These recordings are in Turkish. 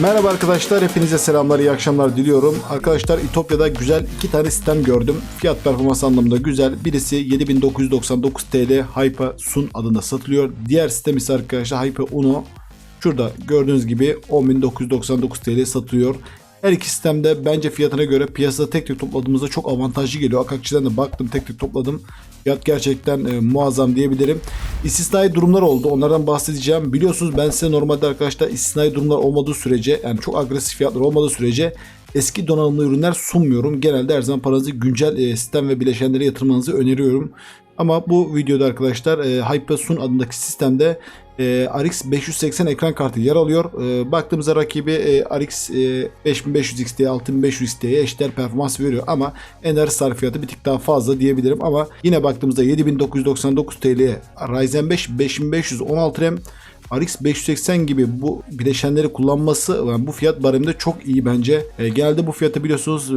Merhaba arkadaşlar, hepinize selamlar, iyi akşamlar diliyorum. Arkadaşlar İtopya'da güzel iki tane sistem gördüm. Fiyat performans anlamında güzel. Birisi 7999 TL Hype Sun adında satılıyor. Diğer sistem ise arkadaşlar Hype Uno. Şurada gördüğünüz gibi 10999 TL satılıyor. Her iki sistemde bence fiyatına göre piyasada tek tek topladığımızda çok avantajlı geliyor. Akakçı'dan da baktım tek tek topladım. Fiyat gerçekten e, muazzam diyebilirim. İstisnai durumlar oldu. Onlardan bahsedeceğim. Biliyorsunuz ben size normalde arkadaşlar istisnai durumlar olmadığı sürece yani çok agresif fiyatlar olmadığı sürece eski donanımlı ürünler sunmuyorum. Genelde her zaman paranızı güncel e, sistem ve bileşenlere yatırmanızı öneriyorum. Ama bu videoda arkadaşlar e, HyperSun adındaki sistemde e, RX 580 ekran kartı yer alıyor. E, baktığımızda rakibi e, RX e, 5500 XT'ye 6500 XT'ye eşdeğer performans veriyor ama enerji sarfiyatı bir tık daha fazla diyebilirim ama yine baktığımızda 7999 TL'ye Ryzen 5 5516 RAM RX 580 gibi bu bileşenleri kullanması yani bu fiyat bareminde çok iyi bence. E, genelde bu fiyatı biliyorsunuz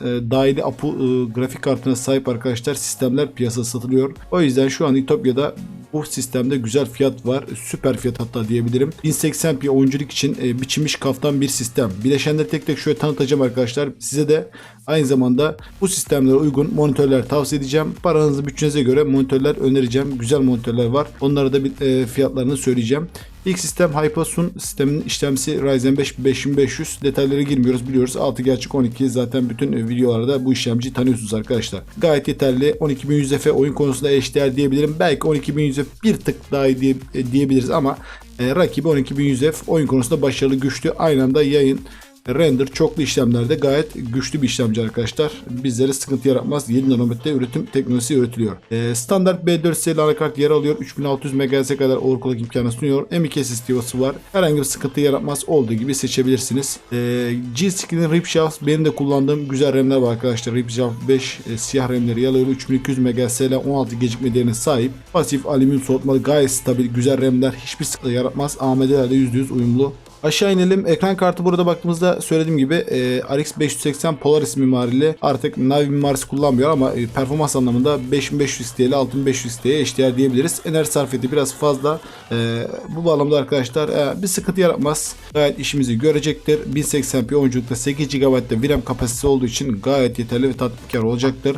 e, dahili APU e, grafik kartına sahip arkadaşlar sistemler piyasada satılıyor. O yüzden şu an Ütopya'da bu sistemde güzel fiyat var. Süper fiyat hatta diyebilirim. 1080p oyunculuk için e, biçilmiş kaftan bir sistem. Bileşenleri tek tek şöyle tanıtacağım arkadaşlar. Size de aynı zamanda bu sistemlere uygun monitörler tavsiye edeceğim. Paranızı bütçenize göre monitörler önereceğim. Güzel monitörler var. Onlara da bir, e, fiyatlarını söyleyeceğim. İlk sistem Hypersun sisteminin işlemcisi Ryzen 5 5500. Detaylara girmiyoruz biliyoruz. 6 gerçek 12 zaten bütün videolarda bu işlemciyi tanıyorsunuz arkadaşlar. Gayet yeterli. 12100F oyun konusunda eşdeğer diyebilirim. Belki 12100F bir tık daha iyi diye, e, diyebiliriz ama e, rakibi 12100F oyun konusunda başarılı güçlü. Aynı anda yayın Render çoklu işlemlerde gayet güçlü bir işlemci arkadaşlar. Bizlere sıkıntı yaratmaz. 7 nanometre üretim teknolojisi üretiliyor. Ee, standart B4 serili anakart yer alıyor. 3600 MHz'e kadar overclock imkanı sunuyor. M2 SSD'si var. Herhangi bir sıkıntı yaratmaz. Olduğu gibi seçebilirsiniz. Ee, G-Skill'in Ripshaft benim de kullandığım güzel RAM'ler var arkadaşlar. Ripshaft 5 e, siyah RAM'leri yer alıyor. 3200 MHz ile 16 gecikme değerine sahip. Pasif alüminyum soğutmalı gayet stabil güzel RAM'ler. Hiçbir sıkıntı yaratmaz. AMD'lerle %100 uyumlu. Aşağı inelim. Ekran kartı burada baktığımızda söylediğim gibi e, RX 580 Polaris mimarili artık Navi mimarisi kullanmıyor ama e, performans anlamında 5500 XT ile 6500 XT'ye eşdeğer diyebiliriz. Enerji sarfiyatı biraz fazla. E, bu bağlamda arkadaşlar e, bir sıkıntı yaratmaz. Gayet işimizi görecektir. 1080p oyunculukta 8 GB'da VRAM kapasitesi olduğu için gayet yeterli ve tatminkar olacaktır.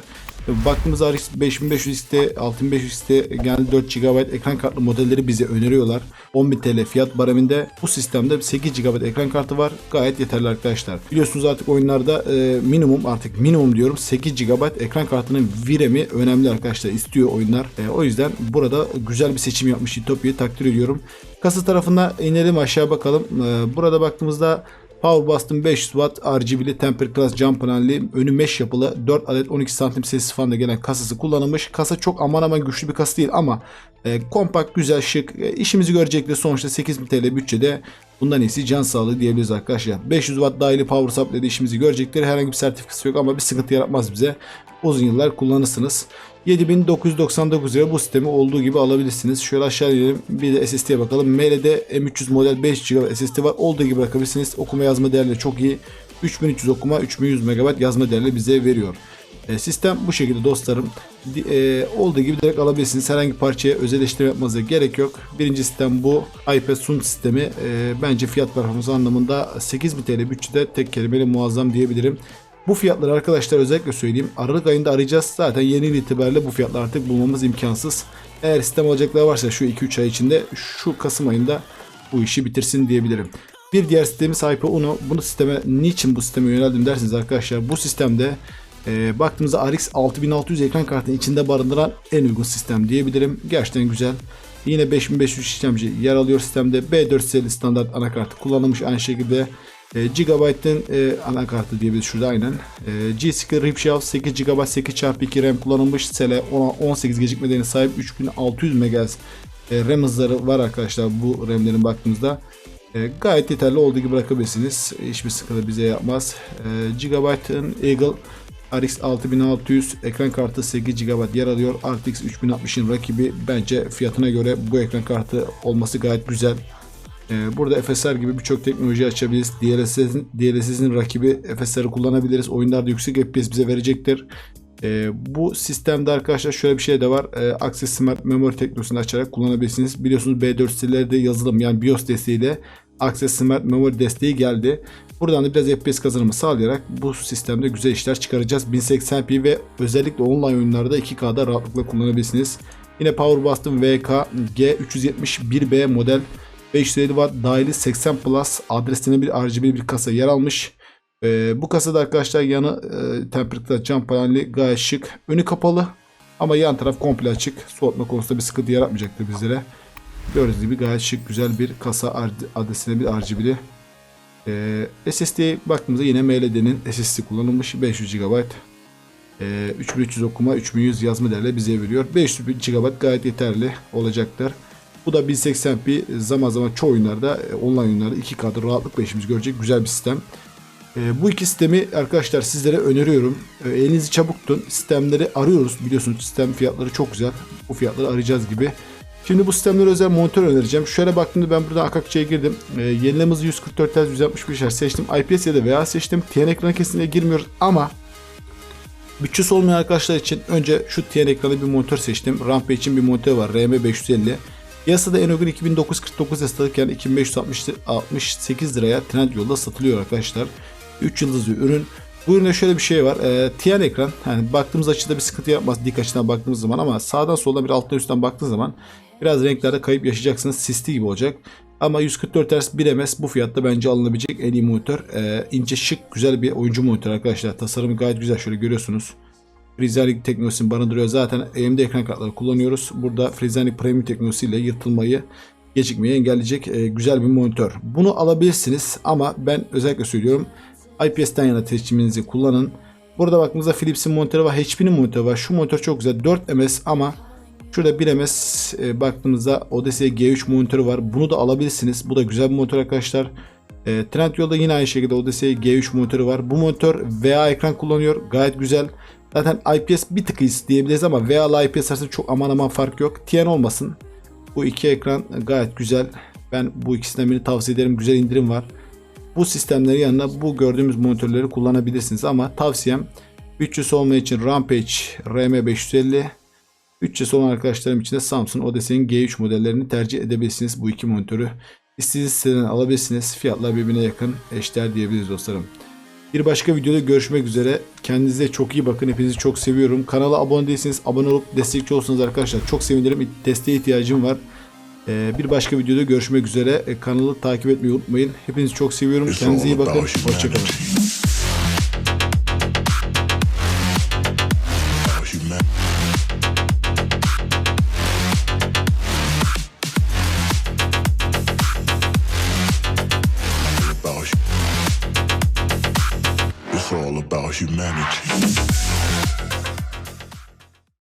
Baktığımızda RX 5500 XT, 6500 XT genelde 4 GB ekran kartlı modelleri bize öneriyorlar. 10.000 TL fiyat bareminde bu sistemde 8 GB ekran kartı var. Gayet yeterli arkadaşlar. Biliyorsunuz artık oyunlarda e, minimum artık minimum diyorum 8 GB ekran kartının VRAM'i önemli arkadaşlar. istiyor oyunlar. E, o yüzden burada güzel bir seçim yapmış Ütopya'yı takdir ediyorum. Kasa tarafına inelim aşağı bakalım. E, burada baktığımızda Power bastım 500 Watt RGB'li Temper Class cam panelli önü mesh yapılı 4 adet 12 santim sessiz fanla gelen kasası kullanılmış. Kasa çok aman aman güçlü bir kasa değil ama e, kompakt güzel şık e, işimizi görecektir. Sonuçta 8000 TL bütçede bundan iyisi can sağlığı diyebiliriz arkadaşlar. 500 Watt dahili power supply işimizi görecektir. Herhangi bir sertifikası yok ama bir sıkıntı yaratmaz bize. Uzun yıllar kullanırsınız. 7999 lira bu sistemi olduğu gibi alabilirsiniz. Şöyle aşağı inelim. Bir de SSD'ye bakalım. ML'de M300 model 5 GB SSD var. Olduğu gibi bırakabilirsiniz. Okuma yazma değerleri çok iyi. 3300 okuma 3100 MB yazma değerleri bize veriyor. E, sistem bu şekilde dostlarım. E, olduğu gibi direkt alabilirsiniz. Herhangi bir parçaya özelleştirme yapmanıza gerek yok. Birinci sistem bu. iPad Sun sistemi. E, bence fiyat performans anlamında 8000 TL bütçede tek kelimeyle muazzam diyebilirim. Bu fiyatları arkadaşlar özellikle söyleyeyim. Aralık ayında arayacağız. Zaten yeni itibariyle bu fiyatlar artık bulmamız imkansız. Eğer sistem alacaklar varsa şu 2-3 ay içinde şu Kasım ayında bu işi bitirsin diyebilirim. Bir diğer sistemimiz Hyper Uno. Bunu sisteme niçin bu sisteme yöneldim dersiniz arkadaşlar. Bu sistemde e, baktığımızda RX 6600 ekran kartının içinde barındıran en uygun sistem diyebilirim. Gerçekten güzel. Yine 5500 işlemci yer alıyor sistemde. B4 seri standart anakartı kullanılmış aynı şekilde. E, Gigabyte'ın e, anakartı diyebiliriz şurada aynen. E, G-Skill Ripshaft 8 GB 8x2 RAM kullanılmış. SL 18 gecikme sahip 3600 MHz e, RAM hızları var arkadaşlar bu RAM'lerin baktığımızda. E, gayet yeterli olduğu gibi bırakabilirsiniz. Hiçbir sıkıntı bize yapmaz. E, Gigabyte'ın Eagle RX 6600 ekran kartı 8 GB yer alıyor. RTX 3060'ın rakibi bence fiyatına göre bu ekran kartı olması gayet güzel. Ee, burada FSR gibi birçok teknoloji açabiliriz. DLSS'in DLSS'in rakibi FSR'ı kullanabiliriz. Oyunlarda yüksek FPS bize verecektir. Ee, bu sistemde arkadaşlar şöyle bir şey de var. Ee, Access Smart Memory teknolojisini açarak kullanabilirsiniz. Biliyorsunuz B4 sitelerde yazılım yani BIOS desteğiyle Access Smart Memory desteği geldi. Buradan da biraz FPS kazanımı sağlayarak bu sistemde güzel işler çıkaracağız. 1080p ve özellikle online oyunlarda 2K'da rahatlıkla kullanabilirsiniz. Yine Power Bust'ın VK G371B model 550 Watt dahili 80 Plus adresine bir RGB bir kasa yer almış. Ee, bu kasada arkadaşlar yanı e, temperature cam paneli gayet şık. Önü kapalı ama yan taraf komple açık. Soğutma konusunda bir sıkıntı yaratmayacaktır bizlere. Gördüğünüz gibi gayet şık güzel bir kasa adresine bir RGB'li. Ee, SSD'ye baktığımızda yine MLD'nin SSD kullanılmış 500 GB. Ee, 3300 okuma 3100 yazma değerle bize veriyor. 500 GB gayet yeterli olacaktır. Bu da 1080p zaman zaman çoğu oyunlarda e, online oyunlarda 2K'da rahatlıkla işimizi görecek güzel bir sistem. E, bu iki sistemi arkadaşlar sizlere öneriyorum. E, elinizi çabuk tutun. Sistemleri arıyoruz. Biliyorsunuz sistem fiyatları çok güzel. Bu fiyatları arayacağız gibi. Şimdi bu sistemlere özel monitör önereceğim. Şöyle baktığımda ben buradan AKK'ya girdim. E, yenileme hızı 144 Hz 165 Hz seçtim. IPS ya da VA seçtim. TN ekranı kesinlikle girmiyoruz ama bütçesi olmayan arkadaşlar için önce şu TN ekranı bir monitör seçtim. Rampage için bir monitör var. RM550. Piyasada en uygun 2949 satılırken 2568 liraya Trendyol'da satılıyor arkadaşlar. 3 yıldızlı ürün. Bu üründe şöyle bir şey var. E, TN ekran. Yani baktığımız açıda bir sıkıntı yapmaz dik açıdan baktığımız zaman ama sağdan soldan bir alttan üstten baktığınız zaman biraz renklerde kayıp yaşayacaksınız. Sisli gibi olacak. Ama 144 Hz 1 ms bu fiyatta bence alınabilecek en iyi monitör. E, ince şık güzel bir oyuncu monitör arkadaşlar. Tasarımı gayet güzel şöyle görüyorsunuz. Frizzanic teknolojisini barındırıyor. Zaten AMD ekran kartları kullanıyoruz. Burada Frizzanic Premium teknolojisiyle yırtılmayı gecikmeyi engelleyecek e, güzel bir monitör. Bunu alabilirsiniz ama ben özellikle söylüyorum IPS'ten yana seçiminizi kullanın. Burada baktığımızda Philips'in monitörü var, HP'nin monitörü var. Şu monitör çok güzel 4 ms ama şurada 1 ms e, baktığımızda Odyssey G3 monitörü var. Bunu da alabilirsiniz. Bu da güzel bir monitör arkadaşlar. E, Trendyol'da yine aynı şekilde Odyssey G3 monitörü var. Bu monitör VA ekran kullanıyor. Gayet güzel. Zaten IPS bir tık iyisi diyebiliriz ama VA ile IPS arasında çok aman aman fark yok. TN olmasın. Bu iki ekran gayet güzel. Ben bu ikisinden birini tavsiye ederim. Güzel indirim var. Bu sistemleri yanına bu gördüğümüz monitörleri kullanabilirsiniz ama tavsiyem bütçesi olmayan için Rampage RM550 bütçesi olan arkadaşlarım için de Samsung Odyssey'in G3 modellerini tercih edebilirsiniz. Bu iki monitörü istediğiniz siteden alabilirsiniz. Fiyatlar birbirine yakın eşler diyebiliriz dostlarım. Bir başka videoda görüşmek üzere. Kendinize çok iyi bakın. Hepinizi çok seviyorum. Kanala abone değilseniz abone olup destekçi olsanız arkadaşlar çok sevinirim. Desteğe ihtiyacım var. Ee, bir başka videoda görüşmek üzere. Ee, kanalı takip etmeyi unutmayın. Hepinizi çok seviyorum. Kendinize iyi bakın. Hoşçakalın. manage.